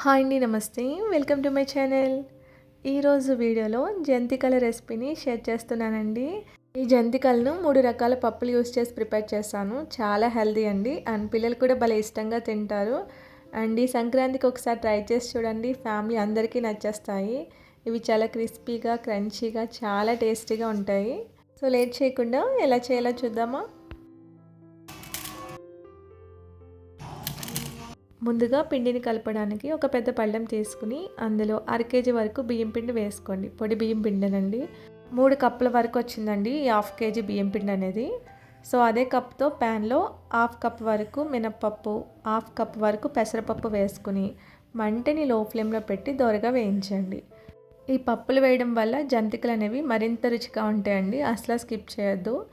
Hi అండి నమస్తే. Welcome to my channel. ఈరోజు వీడియోలో జంతికల రెసిపీని షేర్ చేస్తున్నానండి. ఈ జంతికలను మూడు రకాల పప్పులు యూస్ చేసి ప్రిపేర్ చేస్తాను. చాలా హెల్దీ అండి. అండ్ పిల్లలు కూడా భలే ఇష్టంగా తింటారు. అండ్ ఈ సంక్రాంతికి ఒకసారి ట్రై చేసి చూడండి. ఫ్యామిలీ అందరికీ నచ్చేస్తాయి. ఇవి చాలా క్రిస్పీగా క్రంచీగా చాలా టేస్టీగా ఉంటాయి. సో లేట్ చేయకుండా ఎలా చేయాలో చూద్దామా? ముందుగా పిండిని కలపడానికి ఒక పెద్ద పళ్ళెం తీసుకుని అందులో అర కేజీ వరకు బియ్యం పిండి వేసుకోండి. పొడి బియ్యం పిండినండి. మూడు కప్పుల వరకు వచ్చిందండి ఈ హాఫ్ కేజీ బియ్యం పిండి అనేది. సో అదే కప్తో ప్యాన్లో హాఫ్ కప్ వరకు మినప్పప్పు హాఫ్ కప్ వరకు పెసరపప్పు వేసుకుని మంటని లో ఫ్లేమ్లో పెట్టి దోరగా వేయించండి. ఈ పప్పులు వేయడం వల్ల జంతికలు అనేవి మరింత రుచిగా ఉంటాయండి. అసలు స్కిప్ చేయొద్దు.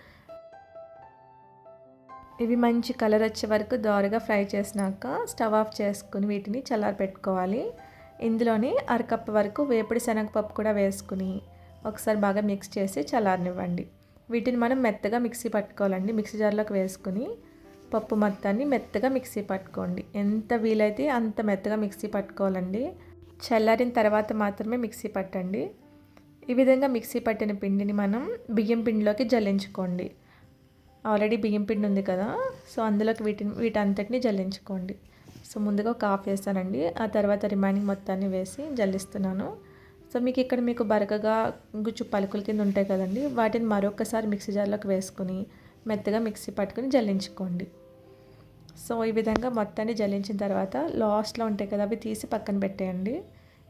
ఇవి మంచి కలర్ వచ్చే వరకు దోరగా ఫ్రై చేసినాక స్టవ్ ఆఫ్ చేసుకుని వీటిని చల్లారి పెట్టుకోవాలి. ఇందులోని అరకప్పు వరకు వేపుడి శనగపప్పు కూడా వేసుకుని ఒకసారి బాగా మిక్స్ చేసి చల్లారనివ్వండి. వీటిని మనం మెత్తగా మిక్సీ పట్టుకోవాలండి. మిక్సీ జార్లోకి వేసుకుని పప్పు మొత్తాన్ని మెత్తగా మిక్సీ పట్టుకోండి. ఎంత వీలైతే అంత మెత్తగా మిక్సీ పట్టుకోవాలండి. చల్లారిన తర్వాత మాత్రమే మిక్సీ పట్టండి. ఈ విధంగా మిక్సీ పట్టిన పిండిని మనం బియ్యం పిండిలోకి జల్లించుకోండి. ఆల్రెడీ బియ్యం పిండి ఉంది కదా సో అందులోకి వీటిని వీటంతటిని జల్లించుకోండి. సో ముందుగా ఒక హాఫ్ వేస్తానండి. ఆ తర్వాత రిమైనింగ్ మొత్తాన్ని వేసి జల్లిస్తున్నాను. సో మీకు ఇక్కడ మీకు బరకగా గుచ్చు పలుకుల కింద ఉంటాయి కదండి వాటిని మరొకసారి మిక్సీ జార్లోకి వేసుకుని మెత్తగా మిక్సీ పట్టుకుని జల్లించుకోండి. సో ఈ విధంగా మొత్తాన్ని జల్లించిన తర్వాత లాస్ట్లో ఉంటాయి కదా అవి తీసి పక్కన పెట్టేయండి.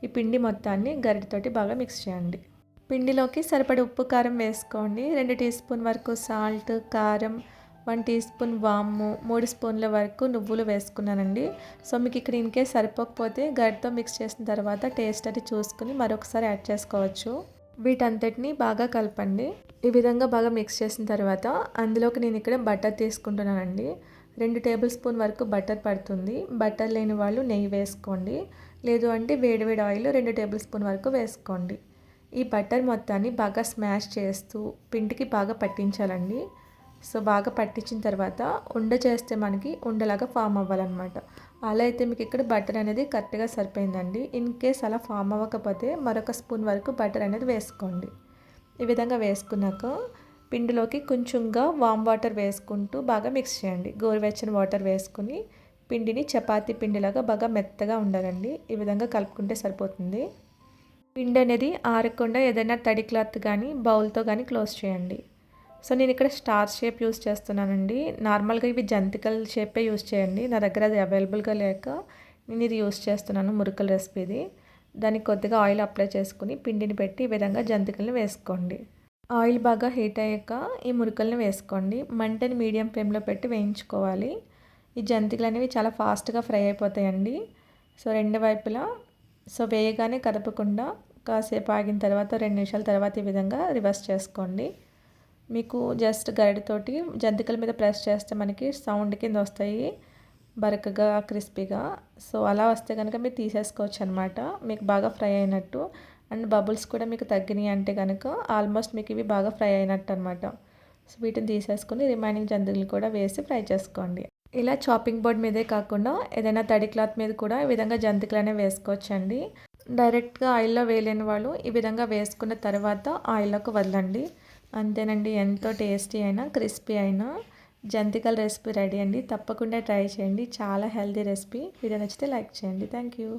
ఈ పిండి మొత్తాన్ని గరిటతోటి బాగా మిక్స్ చేయండి. పిండిలోకి సరిపడి ఉప్పు కారం వేసుకోండి. రెండు టీ స్పూన్ వరకు సాల్ట్ కారం వన్ టీ స్పూన్ వాము మూడు స్పూన్ల వరకు నువ్వులు వేసుకున్నానండి. సో మీకు ఇక్కడ ఇన్కే సరిపోకపోతే గడ్డతో మిక్స్ చేసిన తర్వాత టేస్ట్ అది చూసుకుని మరొకసారి యాడ్ చేసుకోవచ్చు. వీటంతటిని బాగా కలపండి. ఈ విధంగా బాగా మిక్స్ చేసిన తర్వాత అందులోకి నేను ఇక్కడ బటర్ తీసుకుంటున్నానండి. రెండు టేబుల్ స్పూన్ వరకు బటర్ పడుతుంది. బటర్ లేని వాళ్ళు నెయ్యి వేసుకోండి. లేదు అంటే వేడివేడి ఆయిల్ రెండు టేబుల్ స్పూన్ వరకు వేసుకోండి. ఈ బటర్ మొత్తాన్ని బాగా స్మాష్ చేస్తూ పిండికి బాగా పట్టించాలండి. సో బాగా పట్టించిన తర్వాత ఉండ చేస్తే మనకి ఉండలాగా ఫామ్ అవ్వాలన్నమాట. అలా అయితే మీకు ఇక్కడ బటర్ అనేది కరెక్ట్గా సరిపోయిందండి. ఇన్ కేస్ అలా ఫామ్ అవ్వకపోతే మరొక స్పూన్ వరకు బటర్ అనేది వేసుకోండి. ఈ విధంగా వేసుకున్నాక పిండిలోకి కొంచెంగా వామ్ వాటర్ వేసుకుంటూ బాగా మిక్స్ చేయండి. గోరువెచ్చని వాటర్ వేసుకుని పిండిని చపాతీ పిండిలాగా బాగా మెత్తగా ఉండాలండి. ఈ విధంగా కలుపుకుంటే సరిపోతుంది. పిండి అనేది ఆరకుండా ఏదైనా తడి క్లాత్ కానీ బౌల్తో కానీ క్లోజ్ చేయండి. సో నేను ఇక్కడ స్టార్ షేప్ యూస్ చేస్తున్నానండి. నార్మల్గా ఇవి జంతికల షేపే యూస్ చేయండి. నా దగ్గర అది అవైలబుల్గా లేక నేను ఇది యూస్ చేస్తున్నాను మురుకల రెసిపీది. దానికి కొద్దిగా ఆయిల్ అప్లై చేసుకుని పిండిని పెట్టి ఈ విధంగా జంతికలను వేసుకోండి. ఆయిల్ బాగా హీట్ అయ్యాక ఈ మురుకల్ని వేసుకోండి. మంటని మీడియం ఫ్లేమ్లో పెట్టి వేయించుకోవాలి. ఈ జంతికలు అనేవి చాలా ఫాస్ట్గా ఫ్రై అయిపోతాయండి. సో రెండు వైపులా సో వేయగానే కదపకుండా కాసేపు ఆగిన తర్వాత రెండు నిమిషాల తర్వాత ఈ విధంగా రివర్స్ చేసుకోండి. మీకు జస్ట్ గరిడితోటి జంతికల మీద ప్రెస్ చేస్తే మనకి సౌండ్ కింద వస్తాయి బరకగా క్రిస్పీగా. సో అలా వస్తే కనుక మీరు తీసేసుకోవచ్చు అనమాట మీకు బాగా ఫ్రై అయినట్టు. అండ్ బబుల్స్ కూడా మీకు తగ్గినాయి అంటే కనుక ఆల్మోస్ట్ మీకు ఇవి బాగా ఫ్రై అయినట్టు అనమాట సో వీటిని తీసేసుకొని రిమైనింగ్ జంతికలు కూడా వేసి ఫ్రై చేసుకోండి. ఇలా చాపింగ్ బోర్డ్ మీదే కాకుండా ఏదైనా తడి క్లాత్ మీద కూడా ఈ విధంగా జంతికలు అనేవి వేసుకోవచ్చండి డైరెక్ట్గా ఆయిల్లో వేయలేని వాళ్ళు ఈ విధంగా వేసుకున్న తర్వాత ఆయిల్లోకి వదలండి. అంతేనండి ఎంతో టేస్టీ అయినా క్రిస్పీ అయినా జంతికల రెసిపీ రెడీ అండి. తప్పకుండా ట్రై చేయండి. చాలా హెల్తీ రెసిపీ వీడియో నచ్చితే లైక్ చేయండి. Thank you